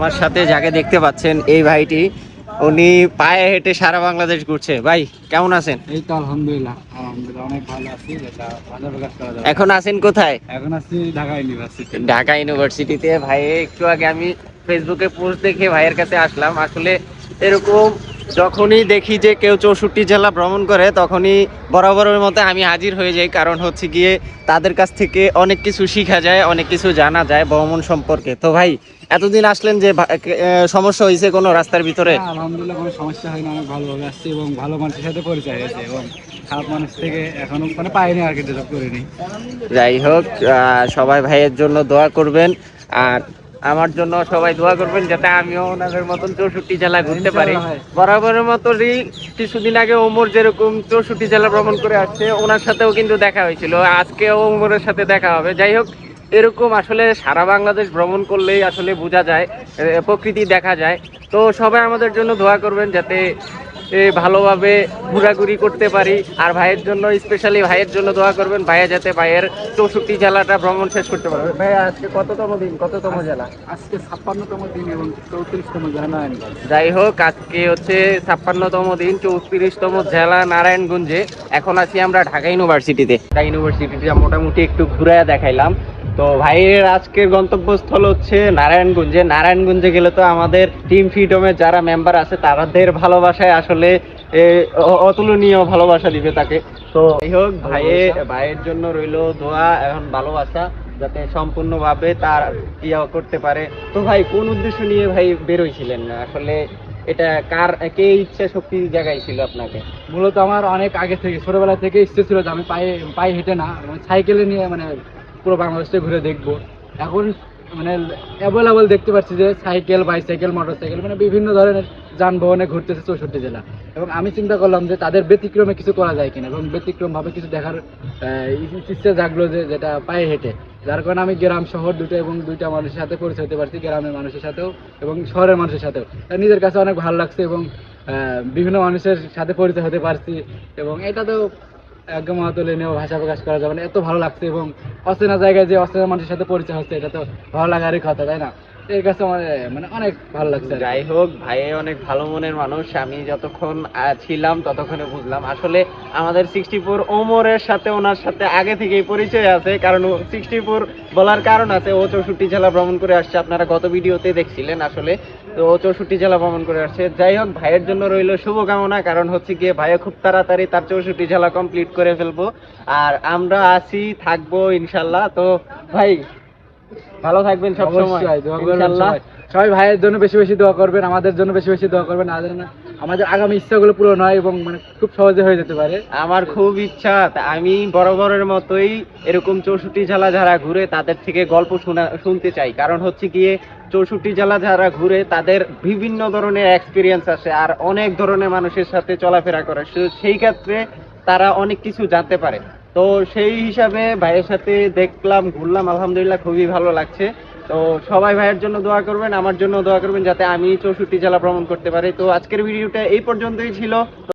আমার সাথে যাকে দেখতে পাচ্ছেন এই ভাইটি উনি পায়ে হেঁটে সারা বাংলাদেশ ঘুরছে। ভাই কেমন আছেন? এই তো আলহামদুলিল্লাহ আলহামদুলিল্লাহ অনেক ভালো আছি যেটা ভালো প্রকাশ করা যাবে। এখন আছেন কোথায়? এখন আছি ঢাকা ইউনিভার্সিটি ঢাকা ইউনিভার্সিটিতে ভাই একটু আগে আমি ফেসবুকে পোস্ট দেখে ভাইয়ের কাছে আসলাম। আসলে এরকম যখনই দেখি যে কেউ চৌষট্টি জেলা ভ্রমণ করে তখনই বরাবরের মতো আমি হাজির হয়ে যাই। কারণ হচ্ছে গিয়ে তাদের কাছ থেকে অনেক কিছু শেখা যায় অনেক কিছু জানা যায় ভ্রমণ সম্পর্কে। তো ভাই এতদিন আসলেন যে সমস্যা হয়েছে কোনো রাস্তার ভিতরে? আলহামদুলিল্লাহ কোনো সমস্যা হয়নি অনেক ভালোভাবে আসছি এবং ভালো মানুষের সাথে পরিচয় হয়েছে এবং খারাপ মানুষ থেকে এখনও মানে পাইনি আর কি ডেভেলপ করিনি। যাই হোক সবাই ভাইয়ের জন্য দোয়া করবেন। আর আমার জন্য সবাই দোয়া করবেন যাতে আমিও ওনাদের মতন চৌষট্টি জেলা ঘুরতে পারি। বরাবরের মতনই কিছুদিন আগে ওমর যেরকম চৌষট্টি জেলা ভ্রমণ করে আসছে, ওনার সাথেও কিন্তু দেখা হয়েছিল। আজকেও ওমরের সাথে দেখা হবে। যাই হোক, এরকম আসলে সারা বাংলাদেশ ভ্রমণ করলেই আসলে বোঝা যায় প্রকৃতি দেখা যায়। তো সবাই আমাদের জন্য দোয়া করবেন যাতে ভালোভাবে ঘোরাঘুরি করতে পারি। আর ভাইয়ের জন্য স্পেশালি ভাইয়ের জন্য দোয়া করবেন ভাইয়া যাতে ভাইয়ের চৌষট্টি জেলাটা ভ্রমণ শেষ করতে পারবে ভাইয়া আজকে কততম দিন? কততম জেলা? আজকে ছাপ্পান্নতম দিন এবং চৌত্রিশতম জেলা নারায়ণগঞ্জ। যাই হোক আজকে হচ্ছে ছাপ্পান্নতম দিন চৌত্রিশতম জেলা নারায়ণগঞ্জে। এখন আছি আমরা ঢাকা ইউনিভার্সিটিতে ঢাকা ইউনিভার্সিটিটা মোটামুটি একটু ঘুরে দেখাইলাম। তো ভাইয়ের আজকের গন্তব্যস্থল হচ্ছে নারায়ণগঞ্জে। নারায়ণগঞ্জে গেলে তো আমাদের টিম ফ্রিডমের যারা মেম্বার আছে তাদের ভালোবাসায় আসলে অতুলনীয় ভালোবাসা দিবে তাকে। তো যাই হোক ভাইয়ে ভাইয়ের জন্য রইল দোয়া এখন ভালোবাসা যাতে সম্পূর্ণভাবে তার ইয়া করতে পারে। তো ভাই কোন উদ্দেশ্য নিয়ে ভাই বেরোইছিলেন? আসলে এটা কার কে ইচ্ছা শক্তি জাগাইছিল আপনাকে? মূলত আমার অনেক আগে থেকে ছোটবেলা থেকে ইচ্ছে ছিল যে আমি পায়ে পায়ে হেঁটে না মানে সাইকেলে নিয়ে মানে পুরো বাংলাদেশটা ঘুরে দেখব। এখন মানে অ্যাভেলেবল দেখতে পাচ্ছি যে সাইকেল বাইসাইকেল মোটরসাইকেল মানে বিভিন্ন ধরনের যানবাহনে ঘুরতেছে চৌষট্টি জেলা। এবং আমি চিন্তা করলাম যে তাদের ব্যতিক্রমে কিছু করা যায় কিনা, এবং ব্যতিক্রমভাবে কিছু দেখার ইচ্ছে জাগলো যে, যেটা পায়ে হেঁটে। যার কারণে আমি গ্রাম শহর দুটো এবং দুইটা মানুষের সাথে পরিচয় হতে পারছি, গ্রামের মানুষের সাথেও এবং শহরের মানুষের সাথেও। নিজের কাছে অনেক ভালো লাগছে এবং বিভিন্ন মানুষের সাথে পরিচয় হতে পারছি এবং এটা তো একদম তুলে নেওয়া ভাষা প্রকাশ করা যাবে না। এত ভালো লাগছে এবং অচেনা জায়গায় যে অচেনা মানুষের সাথে পরিচয় হচ্ছে, এটা তো ভালো লাগারই কথা, তাই না? এর কাছে আমার মানে অনেক ভালো লাগছে যাই হোক, ভাই অনেক ভালো মনের মানুষ। আমি যতক্ষণ ছিলাম, ততক্ষণে বুঝলাম। আসলে আমাদের সিক্সটি ফোর ওমরের সাথে ওনার সাথে আগে থেকেই পরিচয় আছে, কারণ সিক্সটি ফোর বলার কারণ আছে। ও চৌষট্টি জেলা ভ্রমণ করে আসছে। আপনারা গত ভিডিওতে দেখছিলেন আসলে। তো ও চৌষট্টি জেলা ভ্রমণ করে আসছে। যাই হোক, ভাইয়ের জন্য রইল শুভকামনা, কারণ হচ্ছে গিয়ে ভাইয়া খুব তাড়াতাড়ি তার চৌষট্টি জেলা কমপ্লিট করে ফেলব। আর আমরা আছি, থাকব, ইনশাল্লাহ। তো ভাই ভালো থাকবেন অবশ্যই দোয়া সবাই। ভাইয়ের জন্য বেশি বেশি দোয়া করবেন আমাদের জন্য বেশি বেশি দোয়া করবেন আমাদের না আমাদের আগামী ইচ্ছাগুলো পূরণ হয় এবং মানে খুব সহজে হয়ে যেতে পারে। আমার খুব ইচ্ছা আমি বরাবরের মতোই এরকম চৌষট্টি জেলা যারা ঘুরে তাদের থেকে গল্প শোনা শুনতে চাই। কারণ হচ্ছে গিয়ে চৌষট্টি জেলা যারা ঘুরে তাদের বিভিন্ন ধরনের এক্সপিরিয়েন্স আসে আর অনেক ধরনের মানুষের সাথে চলাফেরা করে। সেই ক্ষেত্রে তারা অনেক কিছু জানতে পারে। তো সেই হিসাবে ভাইয়ের সাথে দেখলাম, ঘুরলাম, আলহামদুলিল্লাহ খুবই ভালো লাগছে। তো সবাই ভাইয়ের জন্য দোয়া করবেন, আমার জন্য দোয়া করবেন যাতে আমি চৌষট্টি জেলা ভ্রমণ করতে পারি। তো আজকের ভিডিওটা এই পর্যন্তই ছিল।